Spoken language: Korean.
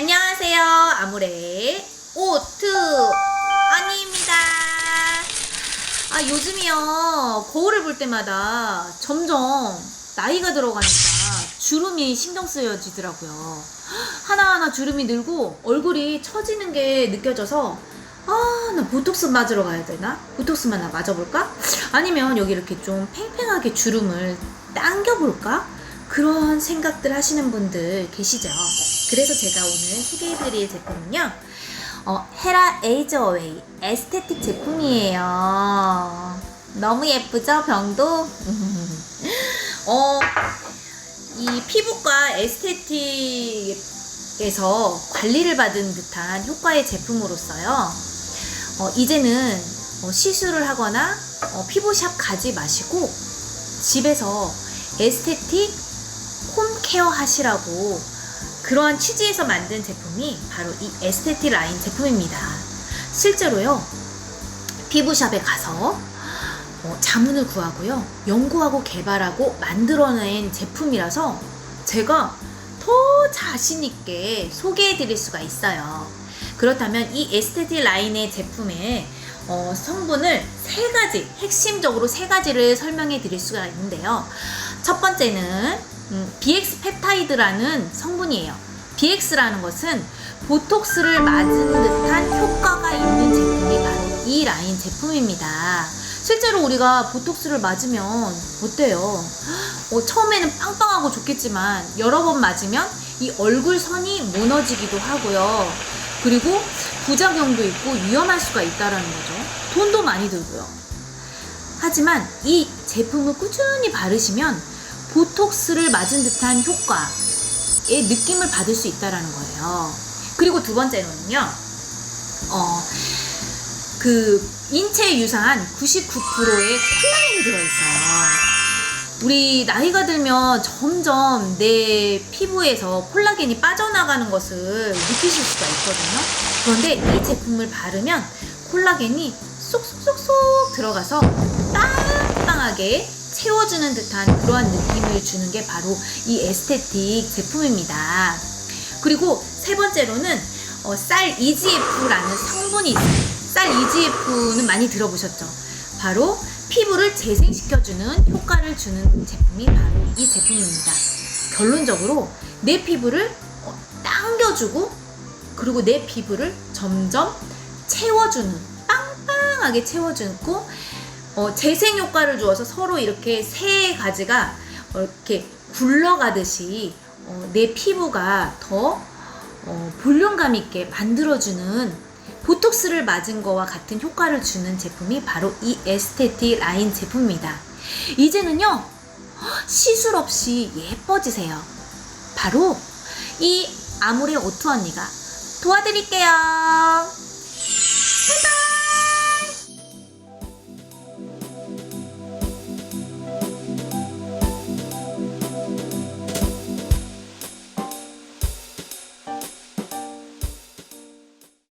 안녕하세요. 아무래 오트 언니입니다. 아, 요즘이요. 거울을 볼 때마다 점점 나이가 들어가니까 주름이 신경 쓰여지더라고요. 하나하나 주름이 늘고 얼굴이 처지는 게 느껴져서 아, 나 보톡스 맞으러 가야 되나? 보톡스만 나 맞아볼까? 아니면 여기 이렇게 좀 팽팽하게 주름을 당겨볼까? 그런 생각들 하시는 분들 계시죠? 그래서 제가 오늘 소개해드릴 제품은요. 어, 헤라 에이저 어웨이 에스테틱 제품이에요. 너무 예쁘죠? 병도? 어, 이 피부과 에스테틱에서 관리를 받은 듯한 효과의 제품으로서요. 어, 이제는 어, 시술을 하거나 어, 피부샵 가지 마시고 집에서 에스테틱 홈케어 하시라고 그러한 취지에서 만든 제품이 바로 이 에스테틱 라인 제품입니다. 실제로요, 피부샵에 가서 어, 자문을 구하고요, 연구하고 개발하고 만들어낸 제품이라서 제가 더 자신있게 소개해 드릴 수가 있어요. 그렇다면 이 에스테틱 라인의 제품의 어, 성분을 세 가지, 핵심적으로 세 가지를 설명해 드릴 수가 있는데요. 첫 번째는 음, BX 펩타이드라는 성분이에요. BX라는 것은 보톡스를 맞은 듯한 효과가 있는 제품이 바로 이 라인 제품입니다. 실제로 우리가 보톡스를 맞으면 어때요? 어, 처음에는 빵빵하고 좋겠지만 여러 번 맞으면 이 얼굴 선이 무너지기도 하고요. 그리고 부작용도 있고 위험할 수가 있다라는 거죠. 돈도 많이 들고요. 하지만 이 제품을 꾸준히 바르시면 보톡스를 맞은 듯한 효과의 느낌을 받을 수 있다라는 거예요. 그리고 두 번째는요, 어, 그 인체 유사한 99%의 콜라겐이 들어있어요. 우리 나이가 들면 점점 내 피부에서 콜라겐이 빠져나가는 것을 느끼실 수가 있거든요. 그런데 이 제품을 바르면 콜라겐이 쏙쏙쏙쏙 들어가서 빵빵하게 채워주는 듯한 그러한 느낌을 주는 게 바로 이 에스테틱 제품입니다. 그리고 세 번째로는 어, 쌀 EGF라는 성분이 있어요. 쌀 EGF는 많이 들어보셨죠? 바로 피부를 재생시켜주는 효과를 주는 제품이 바로 이 제품입니다. 결론적으로 내 피부를 어, 당겨주고 그리고 내 피부를 점점 채워주는 빵빵하게 채워주고 어, 재생 효과를 주어서 서로 이렇게 세 가지가 어, 이렇게 굴러가듯이 어, 내 피부가 더 어, 볼륨감 있게 만들어주는 보톡스를 맞은 거와 같은 효과를 주는 제품이 바로 이 에스테틱 라인 제품입니다. 이제는요, 시술 없이 예뻐지세요. 바로 이 아모레 오투 언니가 도와드릴게요. 바이바이!